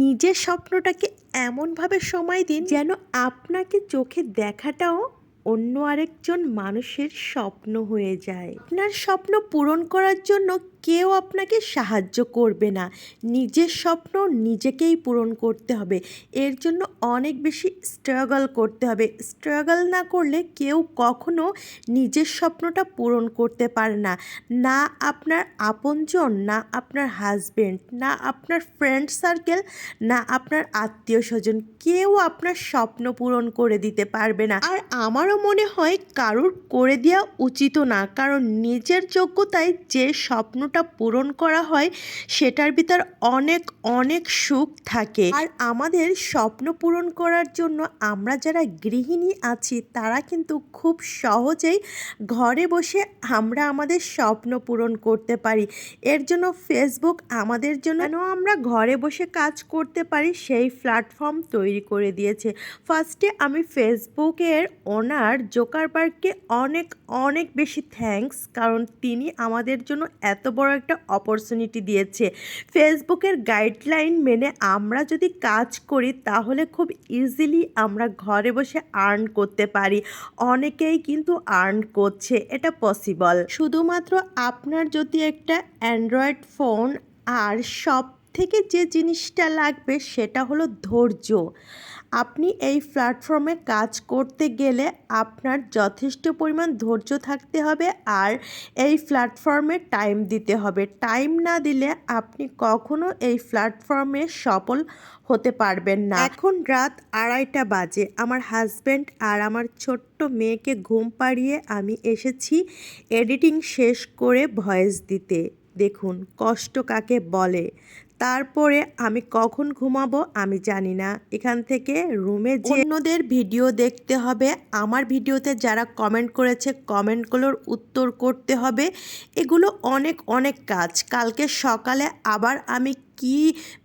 নিজের স্বপ্নটাকে এমনভাবে সময় দিন যেন আপনাকে চোখে দেখাটাও অন্য আরেকজন মানুষের স্বপ্ন হয়ে যায়। আপনার স্বপ্ন পূরণ করার জন্য কেউ আপনাকে সাহায্য করবে না। নিজের স্বপ্ন নিজেকেই পূরণ করতে হবে। এর জন্য অনেক বেশি স্ট্রাগল করতে হবে। স্ট্রাগল না করলে কেউ কখনো নিজের স্বপ্নটা পূরণ করতে পারে না। না আপনার আপনজন, না আপনার হাজবেন্ড না আপনার ফ্রেন্ড সার্কেল না আপনার আত্মীয় স্বজন কেউ আপনার স্বপ্ন পূরণ করে দিতে পারবে না। আর আমারও মনে হয় কারুর করে দেওয়া উচিতও না। কারণ নিজের যোগ্যতায় যে স্বপ্নটা পূরণ করা হয়, সেটার ভিতর অনেক অনেক সুখ থাকে। আর আমাদের স্বপ্ন পূরণ করার জন্য আমরা যারা গৃহিণী আছি, তারা কিন্তু খুব সহজেই ঘরে বসে আমরা আমাদের স্বপ্ন পূরণ করতে পারি। এর জন্য ফেসবুক আমাদের জন্য আমরা ঘরে বসে কাজ করতে পারি, সেই প্ল্যাটফর্ম তৈরি করে দিয়েছে। ফার্স্টে আমি ফেসবুকের ওনার জোকারবার্গকে অনেক অনেক বেশি থ্যাঙ্কস, কারণ তিনি আমাদের জন্য এত বড় একটা অপরচুনিটি দিয়েছে। ফেসবুকের গাইডলাইন মেনে আমরা যদি কাজ করি, তাহলে খুব ইজিলি আমরা ঘরে বসে আর্ন করতে পারি। অনেকেই কিন্তু আর্ন করছে, এটা পসিবল। শুধুমাত্র আপনার যদি একটা অ্যান্ড্রয়েড ফোন আর সব থেকে যে জিনিসটা লাগবে সেটা হলো ধৈর্য। আপনি এই প্ল্যাটফর্মে কাজ করতে গেলে আপনার যথেষ্ট পরিমাণ ধৈর্য থাকতে হবে আর এই প্ল্যাটফর্মে টাইম দিতে হবে। টাইম না দিলে আপনি কখনো এই প্ল্যাটফর্মে সফল হতে পারবেন না। এখন রাত আড়াইটা বাজে। আমার হাজব্যান্ড আর আমার ছোট্ট মেয়েকে ঘুম পাড়িয়ে আমি এসেছি এডিটিং শেষ করে ভয়েস দিতে। দেখুন, কষ্ট কাকে বলে? তারপরে আমি কখন ঘুমাবো আমি জানি না। এখান থেকে রুমে যে অন্যদের ভিডিও দেখতে হবে, আমার ভিডিওতে যারা কমেন্ট করেছে কমেন্টগুলোর উত্তর করতে হবে। এগুলো অনেক অনেক কাজ। কালকে সকালে আবার আমি কি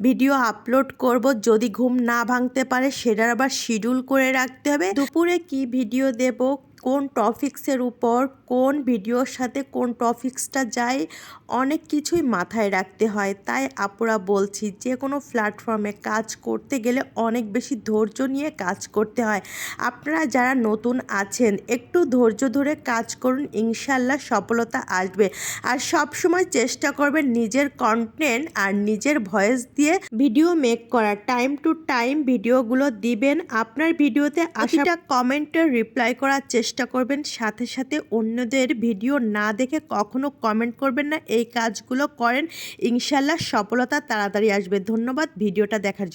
ভিডিও আপলোড করব যদি ঘুম না ভাঙতে পারে সেটার আবার শিডিউল করে রাখতে হবে। দুপুরে কি ভিডিও দেব কোন টপিক্সের উপর কোন ভিডিওর সাথে কোন টপিক্সটা যায়, অনেক কিছুই মাথায় রাখতে হয়। তাই আপুরা বলছি যে কোনো প্ল্যাটফর্মে কাজ করতে গেলে অনেক বেশি ধৈর্য নিয়ে কাজ করতে হয়। আপনারা যারা নতুন আছেন, একটু ধৈর্য ধরে কাজ করুন ইনশাল্লাহ সফলতা আসবে। আর সব সময় চেষ্টা করবেন নিজের কন্টেন্ট আর নিজের ভয়েস দিয়ে ভিডিও মেক করার। টাইম টু টাইম ভিডিওগুলো দিবেন। আপনার ভিডিওতে আসাটা কমেন্টের রিপ্লাই করার চেষ্টা করবেন, সাথে সাথে অন্যদের ভিডিও না দেখে কখনো কমেন্ট করবেন না। এই কাজগুলো করেন, ইনশাল্লাহ সফলতা তাড়াতাড়ি আসবে। ধন্যবাদ, ভিডিওটা দেখার জন্য।